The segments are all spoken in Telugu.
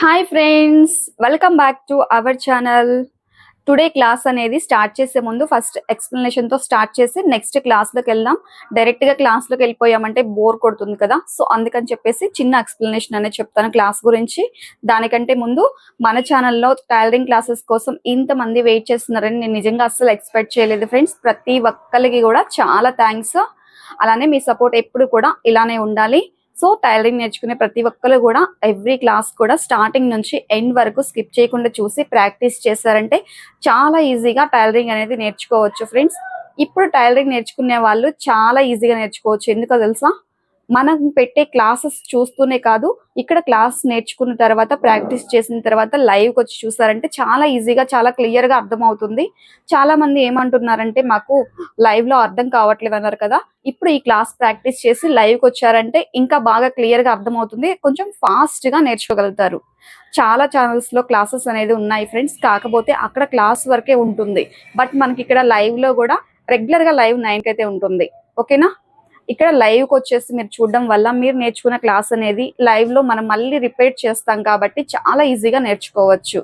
Hi friends welcome back to our channel today class అనేది స్టార్ట్ చేసే ముందు ఫస్ట్ ఎక్స్ప్లెనేషన్తో స్టార్ట్ చేసి నెక్స్ట్ క్లాస్లోకి వెళ్దాం. డైరెక్ట్గా క్లాస్లోకి వెళ్ళిపోయామంటే బోర్ కొడుతుంది కదా. సో అందుకని చెప్పేసి చిన్న ఎక్స్ప్లెనేషన్ అనేది చెప్తాను క్లాస్ గురించి. దానికంటే ముందు మన ఛానల్లో టైలరింగ్ క్లాసెస్ కోసం ఇంతమంది వెయిట్ చేస్తున్నారని నేను నిజంగా అస్సలు ఎక్స్పెక్ట్ చేయలేదు ఫ్రెండ్స్ ప్రతి ఒక్కరికి కూడా చాలా థ్యాంక్స్ అలానే మీ సపోర్ట్ ఎప్పుడు కూడా ఇలానే ఉండాలి. సో టైలరింగ్ నేర్చుకునే ప్రతి ఒక్కరు కూడా ఎవ్రీ క్లాస్ కూడా స్టార్టింగ్ నుంచి ఎండ్ వరకు స్కిప్ చేయకుండా చూసి ప్రాక్టీస్ చేశారంటే చాలా ఈజీగా టైలరింగ్ అనేది నేర్చుకోవచ్చు ఫ్రెండ్స్ ఇప్పుడు టైలరింగ్ నేర్చుకునే వాళ్ళు చాలా ఈజీగా నేర్చుకోవచ్చు. ఎందుకో తెలుసా? మనం పెట్టే క్లాసెస్ చూస్తూనే కాదు ఇక్కడ క్లాస్ నేర్చుకున్న తర్వాత ప్రాక్టీస్ చేసిన తర్వాత లైవ్ వచ్చి చూసారంటే చాలా ఈజీగా చాలా క్లియర్గా అర్థం అవుతుంది చాలా మంది ఏమంటున్నారంటే మాకు లైవ్లో అర్థం కావట్లేదు అన్నారు కదా. ఇప్పుడు ఈ క్లాస్ ప్రాక్టీస్ చేసి లైవ్కి వచ్చారంటే ఇంకా బాగా క్లియర్గా కొంచెం ఫాస్ట్గా నేర్చుకోగలుగుతారు. చాలా ఛానల్స్లో క్లాసెస్ అనేది ఉన్నాయి ఫ్రెండ్స్. కాకపోతే అక్కడ క్లాస్ వరకే ఉంటుంది. బట్ మనకి ఇక్కడ లైవ్లో కూడా రెగ్యులర్గా లైవ్ నైన్కి అయితే ఉంటుంది. ఓకేనా? ఇక్కడ లైవ్కి వచ్చేసి మీరు చూడడం వల్ల మీరు నేర్చుకున్న క్లాస్ అనేది లైవ్లో మనం మళ్ళీ రిపీట్ చేస్తాం కాబట్టి చాలా ఈజీగా నేర్చుకోవచ్చు.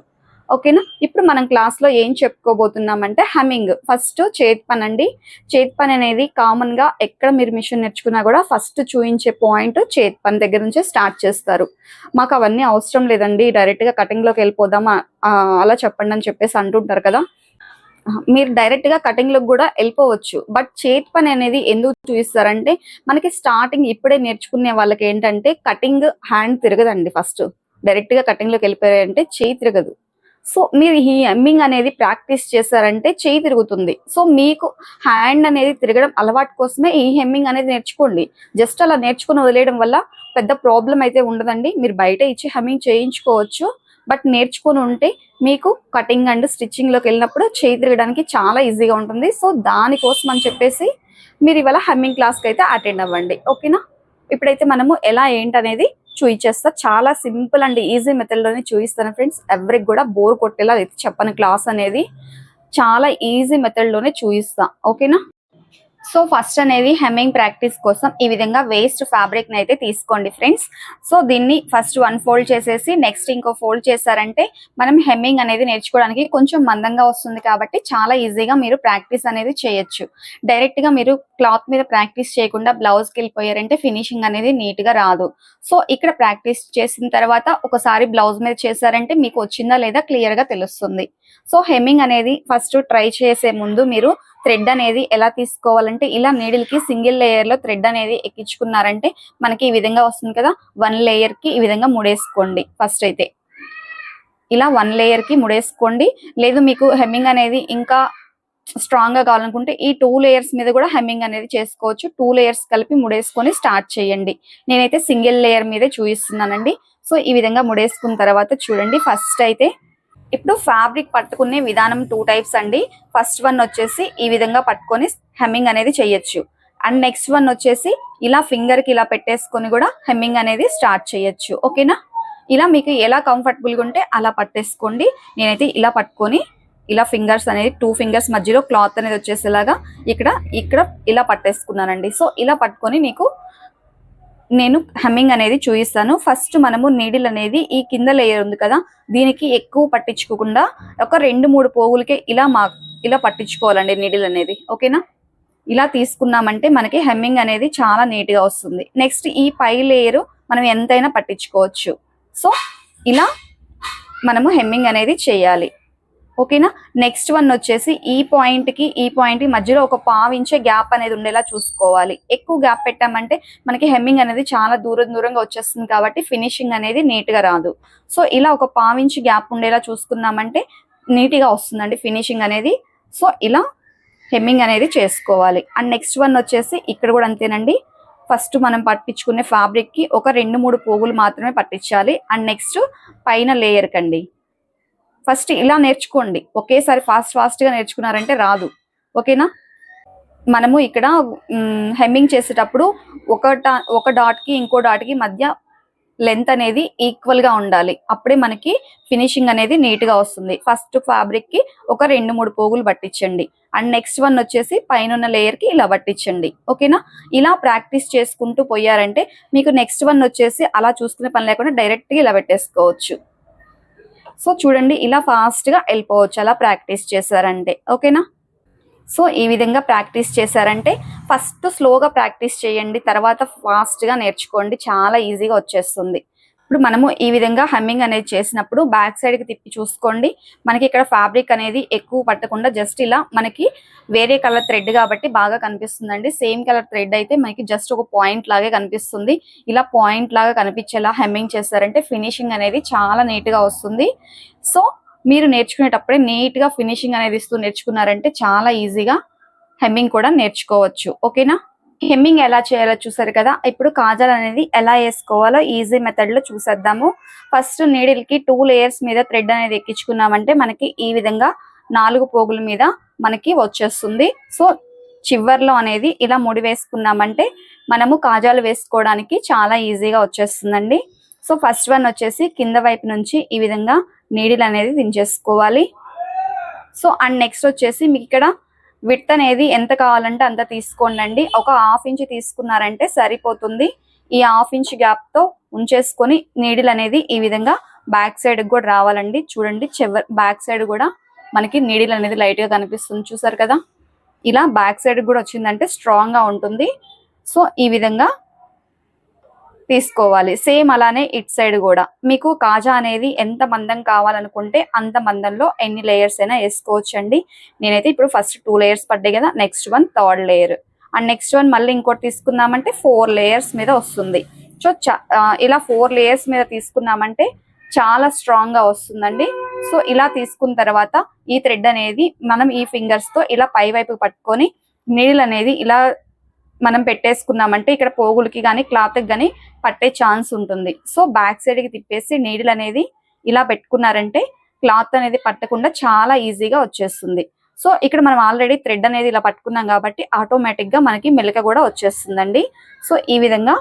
ఓకేనా ఇప్పుడు మనం క్లాస్లో ఏం చెప్పుకోబోతున్నామంటే హమ్మింగ్. ఫస్ట్ చేతి పని అండి. చేతి పని అనేది కామన్గా ఎక్కడ మీరు మిషన్ నేర్చుకున్నా కూడా ఫస్ట్ చూయించే పాయింట్ చేతి పని దగ్గర నుంచే స్టార్ట్ చేస్తారు. మాకు అవన్నీ అవసరం లేదండి. డైరెక్ట్గా కటింగ్లోకి వెళ్ళిపోదామా? అలా చెప్పండి అని చెప్పేసి అంటుంటారు కదా. మీరు డైరెక్ట్గా కటింగ్లో కూడా వెళ్ళిపోవచ్చు. బట్ చేతి పని అనేది ఎందుకు చూపిస్తారంటే మనకి స్టార్టింగ్ ఇప్పుడే నేర్చుకునే వాళ్ళకి ఏంటంటే కటింగ్ హ్యాండ్ తిరగదండి ఫస్ట్ డైరెక్ట్గా కటింగ్లోకి వెళ్ళిపోయారంటే చేయి తిరగదు. సో మీరు ఈ హెమ్మింగ్ అనేది ప్రాక్టీస్ చేశారంటే చేయి తిరుగుతుంది. సో మీకు హ్యాండ్ అనేది తిరగడం అలవాటు కోసమే ఈ హెమ్మింగ్ అనేది నేర్చుకోండి. జస్ట్ అలా నేర్చుకుని వదిలేయడం వల్ల పెద్ద ప్రాబ్లం అయితే ఉండదండి. మీరు బయట ఇచ్చి హెమ్మింగ్ చేయించుకోవచ్చు. బట్ నేర్చుకుని ఉంటే మీకు కటింగ్ అండ్ స్టిచ్చింగ్లోకి వెళ్ళినప్పుడు చేయి తిరగడానికి చాలా ఈజీగా ఉంటుంది. సో దానికోసం అని చెప్పేసి మీరు ఇవాళ హమ్మింగ్ క్లాస్కి అయితే అటెండ్ అవ్వండి. ఓకేనా? ఇప్పుడైతే మనము ఎలా ఏంటనేది చూయించేస్తా చాలా సింపుల్ అండ్ ఈజీ మెథడ్లోనే చూపిస్తాను ఫ్రెండ్స్. ఎవరికి కూడా బోర్ కొట్టేలా అయితే చెప్పను క్లాస్ అనేది. చాలా ఈజీ మెథడ్లోనే చూపిస్తా ఓకేనా? సో ఫస్ట్ అనేది హెమ్మింగ్ ప్రాక్టీస్ కోసం ఈ విధంగా వేస్ట్ ఫ్యాబ్రిక్ని అయితే తీసుకోండి ఫ్రెండ్స్. సో దీన్ని ఫస్ట్ వన్ ఫోల్డ్ చేసేసి నెక్స్ట్ ఇంకో ఫోల్డ్ చేశారంటే మనం హెమ్మింగ్ అనేది నేర్చుకోవడానికి కొంచెం మందంగా వస్తుంది కాబట్టి చాలా ఈజీగా మీరు ప్రాక్టీస్ అనేది చేయొచ్చు. డైరెక్ట్గా మీరు క్లాత్ మీద ప్రాక్టీస్ చేయకుండా బ్లౌజ్కి వెళ్ళిపోయారంటే ఫినిషింగ్ అనేది నీట్గా రాదు. సో ఇక్కడ ప్రాక్టీస్ చేసిన తర్వాత ఒకసారి బ్లౌజ్ మీద చేశారంటే మీకు వచ్చిందా లేదా క్లియర్గా తెలుస్తుంది. సో హెమ్మింగ్ అనేది ఫస్ట్ ట్రై చేసే ముందు మీరు థ్రెడ్ అనేది ఎలా తీసుకోవాలంటే ఇలా నీడిల్కి సింగిల్ లేయర్లో థ్రెడ్ అనేది ఎక్కించుకున్నారంటే మనకి ఈ విధంగా వస్తుంది కదా? వన్ లేయర్కి ఈ విధంగా ముడేసుకోండి ఫస్ట్ అయితే. ఇలా వన్ లేయర్కి ముడేసుకోండి. లేదు మీకు హెమ్మింగ్ అనేది ఇంకా స్ట్రాంగ్గా కావాలనుకుంటే ఈ టూ లేయర్స్ మీద కూడా హెమ్మింగ్ అనేది చేసుకోవచ్చు. టూ లేయర్స్ కలిపి ముడేసుకొని స్టార్ట్ చేయండి. నేనైతే సింగిల్ లేయర్ మీదే చూపిస్తున్నానండి సో ఈ విధంగా ముడేసుకున్న తర్వాత చూడండి ఫస్ట్ అయితే ఇప్పుడు ఫ్యాబ్రిక్ పట్టుకునే విధానం టూ టైప్స్ అండి. ఫస్ట్ వన్ వచ్చేసి ఈ విధంగా పట్టుకొని హెమ్మింగ్ అనేది చేయొచ్చు. అండ్ నెక్స్ట్ వన్ వచ్చేసి ఇలా ఫింగర్కి ఇలా పెట్టేసుకొని కూడా హెమ్మింగ్ అనేది స్టార్ట్ చేయొచ్చు. ఓకేనా ఇలా మీకు ఎలా కంఫర్టబుల్గా ఉంటే అలా పట్టేసుకోండి. నేనైతే ఇలా పట్టుకొని ఇలా ఫింగర్స్ అనేది టూ ఫింగర్స్ మధ్యలో క్లాత్ అనేది వచ్చేసేలాగా ఇక్కడ ఇక్కడ ఇలా పట్టేసుకున్నానండి. సో ఇలా పట్టుకొని మీకు నేను హెమ్మింగ్ అనేది చూపిస్తాను ఫస్ట్ మనము నీడిల్ అనేది ఈ కింద లేయర్ ఉంది కదా దీనికి ఎక్కువ పట్టించుకోకుండా ఒక రెండు మూడు పోగులకే ఇలా మా ఇలా పట్టించుకోవాలండి నీడిల్ అనేది. ఓకేనా? ఇలా తీసుకున్నామంటే మనకి హెమ్మింగ్ అనేది చాలా నీట్గా వస్తుంది. నెక్స్ట్ ఈ పై లేయర్ మనం ఎంతైనా పట్టించుకోవచ్చు. సో ఇలా మనము హెమ్మింగ్ అనేది చేయాలి. ఓకేనా? నెక్స్ట్ వన్ వచ్చేసి ఈ పాయింట్కి ఈ పాయింట్కి మధ్యలో ఒక పావించే గ్యాప్ అనేది ఉండేలా చూసుకోవాలి. ఎక్కువ గ్యాప్ పెట్టామంటే మనకి హెమ్మింగ్ అనేది చాలా దూరం దూరంగా వచ్చేస్తుంది కాబట్టి ఫినిషింగ్ అనేది నీట్గా రాదు. సో ఇలా ఒక పావించి గ్యాప్ ఉండేలా చూసుకున్నామంటే నీట్గా వస్తుందండి ఫినిషింగ్ అనేది. సో ఇలా హెమ్మింగ్ అనేది చేసుకోవాలి. అండ్ నెక్స్ట్ వన్ వచ్చేసి ఇక్కడ కూడా అంతేనండి. ఫస్ట్ మనం పట్టించుకునే ఫ్యాబ్రిక్కి ఒక రెండు మూడు పోగులు మాత్రమే పట్టించాలి. అండ్ నెక్స్ట్ పైన లేయర్ కండి. ఫస్ట్ ఇలా నేర్చుకోండి. ఒకేసారి ఫాస్ట్ ఫాస్ట్గా నేర్చుకున్నారంటే రాదు. ఓకేనా? మనము ఇక్కడ హెమ్మింగ్ చేసేటప్పుడు ఒక డా- ఒక డాట్కి ఇంకో డాట్కి మధ్య లెంత్ అనేది ఈక్వల్గా ఉండాలి. అప్పుడే మనకి ఫినిషింగ్ అనేది నీట్గా వస్తుంది. ఫస్ట్ ఫ్యాబ్రిక్కి ఒక రెండు మూడు పోగులు పట్టించండి. అండ్ నెక్స్ట్ వన్ వచ్చేసి పైన లేయర్కి ఇలా పట్టించండి. ఓకేనా? ఇలా ప్రాక్టీస్ చేసుకుంటూ పోయారంటే మీకు నెక్స్ట్ వన్ వచ్చేసి అలా చూసుకునే పని లేకుండా డైరెక్ట్గా ఇలా పెట్టేసుకోవచ్చు. సో చూడండి ఇలా ఫాస్ట్గా వెళ్ళిపోవచ్చు అలా ప్రాక్టీస్ చేశారంటే. ఓకేనా? సో ఈ విధంగా ప్రాక్టీస్ చేశారంటే ఫస్ట్ స్లోగా ప్రాక్టీస్ చేయండి తర్వాత ఫాస్ట్గా నేర్చుకోండి చాలా ఈజీగా వచ్చేస్తుంది. ఇప్పుడు మనము ఈ విధంగా హమ్మింగ్ అనేది చేసినప్పుడు బ్యాక్ సైడ్కి తిప్పి చూసుకోండి. మనకి ఇక్కడ ఫ్యాబ్రిక్ అనేది ఎక్కువ పట్టకుండా జస్ట్ ఇలా మనకి వేరే కలర్ థ్రెడ్ కాబట్టి బాగా కనిపిస్తుందండి. సేమ్ కలర్ థ్రెడ్ అయితే మనకి జస్ట్ ఒక పాయింట్ లాగే కనిపిస్తుంది. ఇలా పాయింట్ లాగా కనిపించేలా హెమ్మింగ్ చేస్తారంటే ఫినిషింగ్ అనేది చాలా నీట్గా వస్తుంది. సో మీరు నేర్చుకునేటప్పుడే నీట్గా ఫినిషింగ్ అనేది ఇస్తూ నేర్చుకున్నారంటే చాలా ఈజీగా హెమ్మింగ్ కూడా నేర్చుకోవచ్చు. ఓకేనా? హెమ్మింగ్ ఎలా చేయాలో చూసారు కదా. ఇప్పుడు కాజల్ అనేది ఎలా వేసుకోవాలో ఈజీ మెథడ్లో చూసేద్దాము. ఫస్ట్ నీడిల్కి టూ లేయర్స్ మీద థ్రెడ్ అనేది ఎక్కించుకున్నామంటే మనకి ఈ విధంగా నాలుగు పోగుల మీద మనకి వచ్చేస్తుంది. సో చివర్లో అనేది ఇలా ముడి వేసుకున్నామంటే మనము కాజాలు వేసుకోవడానికి చాలా ఈజీగా వచ్చేస్తుందండి. సో ఫస్ట్ వన్ వచ్చేసి కింద వైపు నుంచి ఈ విధంగా నీడిల్ అనేది దించేసుకోవాలి. సో అండ్ నెక్స్ట్ వచ్చేసి మీకు ఇక్కడ విత్ అనేది ఎంత కావాలంటే అంత తీసుకోండి ఒక హాఫ్ ఇంచ్ తీసుకున్నారంటే సరిపోతుంది. ఈ హాఫ్ ఇంచ్ గ్యాప్తో ఉంచేసుకొని నీడిల్ అనేది ఈ విధంగా బ్యాక్ సైడ్ కూడా రావాలండి. చూడండి చివరి బ్యాక్ సైడ్ కూడా మనకి నీడిల్ అనేది లైట్గా కనిపిస్తుంది. చూసారు కదా? ఇలా బ్యాక్ సైడ్ కూడా వచ్చిందంటే స్ట్రాంగ్గా ఉంటుంది. సో ఈ విధంగా తీసుకోవాలి. సేమ్ అలానే ఇట్ సైడ్ కూడా. మీకు కాజా అనేది ఎంత మందం కావాలనుకుంటే అంత మందంలో ఎన్ని లేయర్స్ అయినా వేసుకోవచ్చు అండి నేనైతే ఇప్పుడు ఫస్ట్ టూ లేయర్స్ పడ్డాయి కదా next one third layer and next one మళ్ళీ ఇంకోటి తీసుకున్నామంటే ఫోర్ లేయర్స్ మీద వస్తుంది. సో ఇలా ఫోర్ లేయర్స్ మీద తీసుకున్నామంటే చాలా స్ట్రాంగ్గా వస్తుందండి. సో ఇలా తీసుకున్న తర్వాత ఈ థ్రెడ్ అనేది మనం ఈ ఫింగర్స్తో ఇలా పై వైపు పట్టుకొని నీళ్ళు అనేది ఇలా మనం పెట్టేసుకున్నామంటే ఇక్కడ పోగులకి కానీ క్లాత్ కానీ పట్టే ఛాన్స్ ఉంటుంది. సో బ్యాక్ సైడ్కి తిప్పేసి నీడిల్ అనేది ఇలా పెట్టుకున్నారంటే క్లాత్ అనేది పట్టకుండా చాలా ఈజీగా వచ్చేస్తుంది. సో ఇక్కడ మనం ఆల్రెడీ థ్రెడ్ అనేది ఇలా పట్టుకున్నాం కాబట్టి ఆటోమేటిక్గా మనకి మెలక కూడా వచ్చేస్తుందండి. సో ఈ విధంగా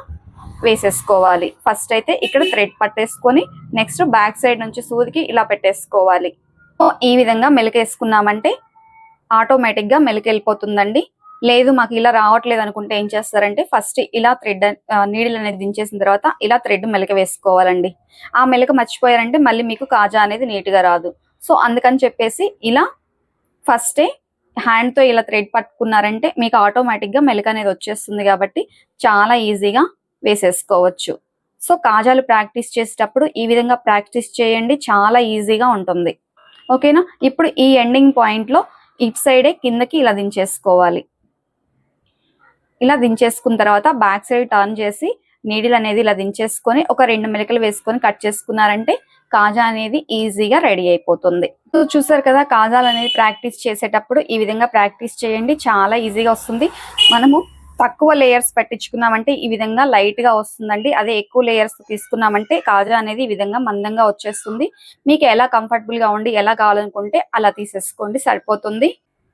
వేసేసుకోవాలి. ఫస్ట్ అయితే ఇక్కడ థ్రెడ్ పట్టేసుకొని నెక్స్ట్ బ్యాక్ సైడ్ నుంచి సూదికి ఇలా పెట్టేసుకోవాలి. సో ఈ విధంగా మెలకేసుకున్నామంటే ఆటోమేటిక్గా లేదు మాకు ఇలా రావట్లేదు అనుకుంటే ఏం చేస్తారంటే ఫస్ట్ ఇలా థ్రెడ్ నీడిల్ అనేది దించేసిన తర్వాత ఇలా థ్రెడ్ మెలక వేసుకోవాలండి. ఆ మెలక మర్చిపోయారంటే మళ్ళీ మీకు కాజా అనేది నీట్గా రాదు. సో అందుకని చెప్పేసి ఇలా ఫస్టే హ్యాండ్తో ఇలా థ్రెడ్ పట్టుకున్నారంటే మీకు ఆటోమేటిక్గా మెలక అనేది వచ్చేస్తుంది కాబట్టి చాలా ఈజీగా వేసేసుకోవచ్చు. సో కాజాలు ప్రాక్టీస్ చేసేటప్పుడు ఈ విధంగా ప్రాక్టీస్ చేయండి చాలా ఈజీగా ఉంటుంది. ఓకేనా? ఇప్పుడు ఈ ఎండింగ్ పాయింట్లో ఇట్ సైడే కిందకి ఇలా దించేసుకోవాలి. ఇలా దించేసుకున్న తర్వాత బ్యాక్ సైడ్ టర్న్ చేసి నీడిల్ అనేది ఇలా దించేసుకొని ఒక రెండు మెలకలు వేసుకొని కట్ చేసుకున్నారంటే కాజా అనేది ఈజీగా రెడీ అయిపోతుంది. చూసారు కదా కాజాలు అనేది ప్రాక్టీస్ చేసేటప్పుడు ఈ విధంగా ప్రాక్టీస్ చేయండి చాలా ఈజీగా వస్తుంది. మనము తక్కువ లేయర్స్ పెట్టించుకున్నామంటే ఈ విధంగా లైట్గా వస్తుందండి. అదే ఎక్కువ లేయర్స్ తీసుకున్నామంటే కాజా అనేది ఈ విధంగా మందంగా వచ్చేస్తుంది. మీకు ఎలా కంఫర్టబుల్గా ఉండి ఎలా కావాలనుకుంటే అలా తీసేసుకోండి సరిపోతుంది.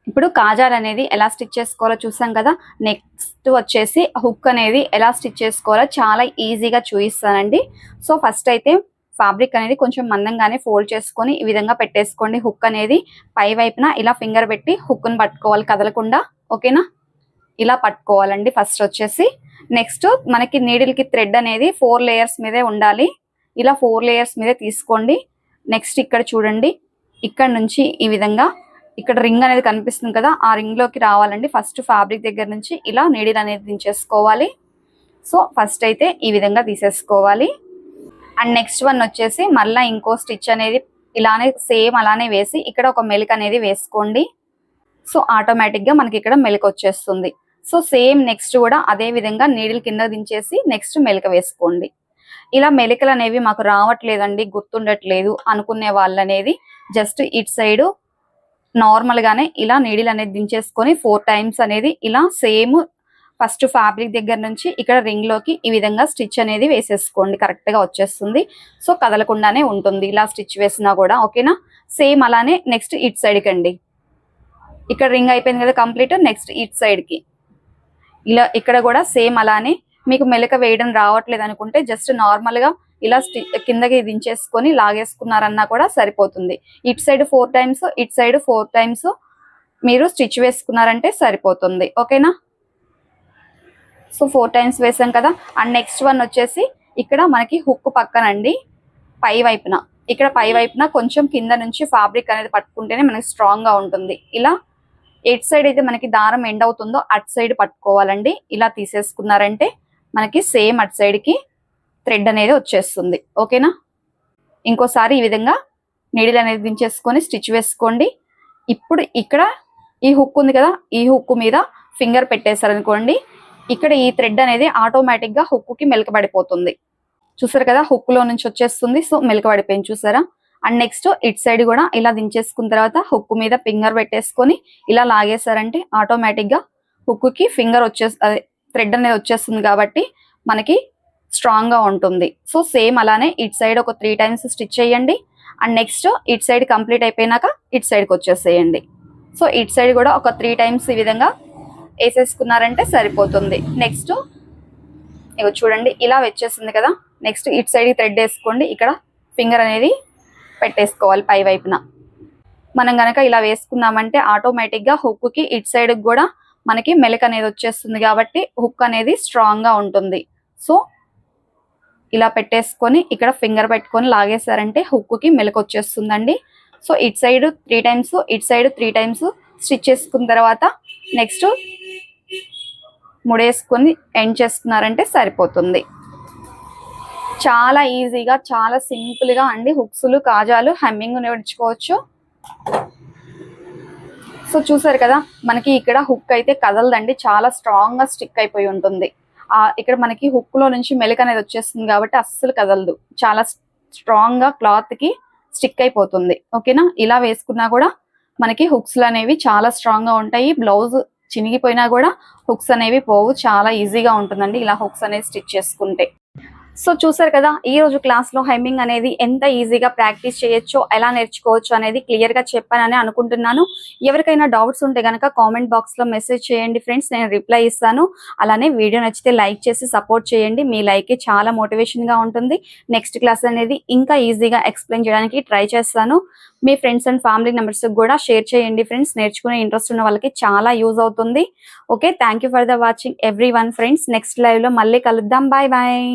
ఇప్పుడు కాజాల్ అనేది ఎలా స్టిచ్ చేసుకోవాలో చూసాం కదా. నెక్స్ట్ వచ్చేసి హుక్ అనేది ఎలా స్టిచ్ చేసుకోవాలో చాలా ఈజీగా చూపిస్తానండి. సో ఫస్ట్ అయితే ఫ్యాబ్రిక్ అనేది కొంచెం మందంగానే ఫోల్డ్ చేసుకొని ఈ విధంగా పెట్టేసుకోండి. హుక్ అనేది పై వైపున ఇలా ఫింగర్ పెట్టి హుక్ను పట్టుకోవాలి కదలకుండా. ఓకేనా? ఇలా పట్టుకోవాలండి ఫస్ట్ వచ్చేసి. నెక్స్ట్ మనకి నీడిల్కి థ్రెడ్ అనేది ఫోర్ లేయర్స్ మీదే ఉండాలి. ఇలా ఫోర్ లేయర్స్ మీదే తీసుకోండి. నెక్స్ట్ ఇక్కడ చూడండి. ఇక్కడ నుంచి ఈ విధంగా ఇక్కడ రింగ్ అనేది కనిపిస్తుంది కదా ఆ రింగ్లోకి రావాలండి. ఫస్ట్ ఫ్యాబ్రిక్ దగ్గర నుంచి ఇలా నీడిల్ అనేది దించేసుకోవాలి. సో ఫస్ట్ అయితే ఈ విధంగా తీసేసుకోవాలి. అండ్ నెక్స్ట్ వన్ వచ్చేసి మళ్ళీ ఇంకో స్టిచ్ అనేది ఇలానే సేమ్ అలానే వేసి ఇక్కడ ఒక మెలిక అనేది వేసుకోండి. సో ఆటోమేటిక్గా మనకి ఇక్కడ మెలిక వచ్చేస్తుంది. సో సేమ్ నెక్స్ట్ కూడా అదే విధంగా నీడిల్ కింద దించేసి నెక్స్ట్ మెలిక వేసుకోండి. ఇలా మెలికలు అనేవి మాకు రావట్లేదండి గుర్తుండట్లేదు అనుకునే వాళ్ళు అనేది జస్ట్ ఇట్ సైడ్ నార్మల్గానే ఇలా నీడిల్ అనేది దించేసుకొని ఫోర్ టైమ్స్ అనేది ఇలా సేమ్ ఫస్ట్ ఫ్యాబ్రిక్ దగ్గర నుంచి ఇక్కడ రింగ్లోకి ఈ విధంగా స్టిచ్ అనేది వేసేసుకోండి. కరెక్ట్గా వచ్చేస్తుంది. సో కదలకుండానే ఉంటుంది. ఇలా స్టిచ్ వేసినా కూడా ఓకేనా సేమ్ అలానే నెక్స్ట్ ఇట్ సైడ్కి అండి ఇక్కడ రింగ్ అయిపోయింది కదా కంప్లీట్ నెక్స్ట్ ఇట్ సైడ్కి ఇలా ఇక్కడ కూడా సేమ్ అలానే మీకు మెలక వేయడం రావట్లేదు అనుకుంటే జస్ట్ నార్మల్గా ఇలా స్టి కిందకి దించేసుకొని లాగేసుకున్నారన్నా కూడా సరిపోతుంది. It side four times it side four times మీరు స్టిచ్ వేసుకున్నారంటే సరిపోతుంది. ఓకేనా? సో ఫోర్ టైమ్స్ వేసాం కదా. అండ్ నెక్స్ట్ వన్ వచ్చేసి ఇక్కడ మనకి హుక్ పక్కనండి పై వైపున. ఇక్కడ పై వైపున కొంచెం కింద నుంచి ఫ్యాబ్రిక్ అనేది పట్టుకుంటేనే మనకి స్ట్రాంగ్గా ఉంటుంది. ఇలా ఎట్ సైడ్ అయితే మనకి దారం ఎండ్ అవుతుందో అట్ సైడ్ పట్టుకోవాలండి. ఇలా తీసేసుకున్నారంటే మనకి సేమ్ అట్ సైడ్కి థ్రెడ్ అనేది వచ్చేస్తుంది. ఓకేనా? ఇంకోసారి ఈ విధంగా నీడిల్ అనేది దించేసుకొని స్టిచ్ వేసుకోండి. ఇప్పుడు ఇక్కడ ఈ హుక్ ఉంది కదా ఈ హుక్ మీద ఫింగర్ పెట్టేశారనుకోండి ఇక్కడ ఈ థ్రెడ్ అనేది ఆటోమేటిక్గా హుక్కి మెలకబడిపోతుంది. చూసారు కదా హుక్లో నుంచి వచ్చేస్తుంది సో మెలకబడిపోయింది చూసారా? అండ్ నెక్స్ట్ ఇట్ సైడ్ కూడా ఇలా దించేసుకున్న తర్వాత హుక్ మీద ఫింగర్ పెట్టేసుకొని ఇలా లాగేశారంటే ఆటోమేటిక్గా హుక్కి ఫింగర్ వచ్చే అదే థ్రెడ్ అనేది వచ్చేస్తుంది కాబట్టి మనకి స్ట్రాంగ్గా ఉంటుంది. సో సేమ్ అలానే ఇట్ సైడ్ ఒక త్రీ టైమ్స్ స్టిచ్ చేయండి. And next it side complete అయిపోయినాక ఇట్ సైడ్కి వచ్చేసేయండి. సో ఇట్ సైడ్ కూడా ఒక త్రీ టైమ్స్ ఈ విధంగా వేసేసుకున్నారంటే సరిపోతుంది. నెక్స్ట్ ఇక చూడండి ఇలా వచ్చేసింది కదా. నెక్స్ట్ ఇట్ సైడ్ థ్రెడ్ వేసుకోండి. ఇక్కడ ఫింగర్ అనేది పెట్టేసుకోవాలి పై వైపున. మనం కనుక ఇలా వేసుకున్నామంటే ఆటోమేటిక్గా హుక్కి ఇట్ సైడ్కి కూడా మనకి మెలక్ అనేది వచ్చేస్తుంది కాబట్టి హుక్ అనేది స్ట్రాంగ్గా ఉంటుంది. సో ఇలా పెట్టేసుకొని ఇక్కడ ఫింగర్ పెట్టుకొని లాగేశారంటే హుక్కి వచ్చేస్తుందండి so it side three times it side three times stitch చేసుకున్న తర్వాత నెక్స్ట్ ముడేసుకొని ఎండ్ చేసుకున్నారంటే సరిపోతుంది. చాలా ఈజీగా చాలా సింపుల్గా అండి హుక్స్లు కాజాలు హెమ్మింగ్ నేర్చుకోవచ్చు సో చూసారు కదా మనకి ఇక్కడ హుక్ అయితే కదలదండి చాలా స్ట్రాంగ్గా స్టిక్ అయిపోయి ఉంటుంది. ఇక్కడ మనకి హుక్లో నుంచి మెలక అనేది వచ్చేస్తుంది కాబట్టి అస్సలు కదలదు. చాలా స్ట్రాంగ్గా క్లాత్కి స్టిక్ అయిపోతుంది. ఓకేనా? ఇలా వేసుకున్నా కూడా మనకి హుక్స్ అనేవి చాలా స్ట్రాంగ్గా ఉంటాయి. బ్లౌజ్ చినిగిపోయినా కూడా హుక్స్ అనేవి పోవు. చాలా ఈజీగా ఉంటుందండి ఇలా హుక్స్ అనేవి స్టిచ్ చేసుకుంటే. సో చూసారు కదా ఈ రోజు క్లాస్లో హెమ్మింగ్ అనేది ఎంత ఈజీగా ప్రాక్టీస్ చేయొచ్చో ఎలా నేర్చుకోవచ్చు అనేది క్లియర్గా చెప్పానని అనుకుంటున్నాను. ఎవరికైనా డౌట్స్ ఉంటే గనక కామెంట్ బాక్స్లో మెసేజ్ చేయండి ఫ్రెండ్స్ నేను రిప్లై ఇస్తాను. అలానే వీడియో నచ్చితే లైక్ చేసి సపోర్ట్ చేయండి. మీ లైక్ చాలా మోటివేషన్గా ఉంటుంది. నెక్స్ట్ క్లాస్ అనేది ఇంకా ఈజీగా ఎక్స్ప్లెయిన్ చేయడానికి ట్రై చేస్తాను. మీ ఫ్రెండ్స్ అండ్ ఫ్యామిలీ మెంబర్స్ కూడా షేర్ చేయండి ఫ్రెండ్స్. నేర్చుకునే ఇంట్రెస్ట్ ఉన్న వాళ్ళకి చాలా యూజ్ అవుతుంది. Okay thank for the watching everyone friends. Next లైవ్లో మళ్ళీ కలుద్దాం. Bye bye.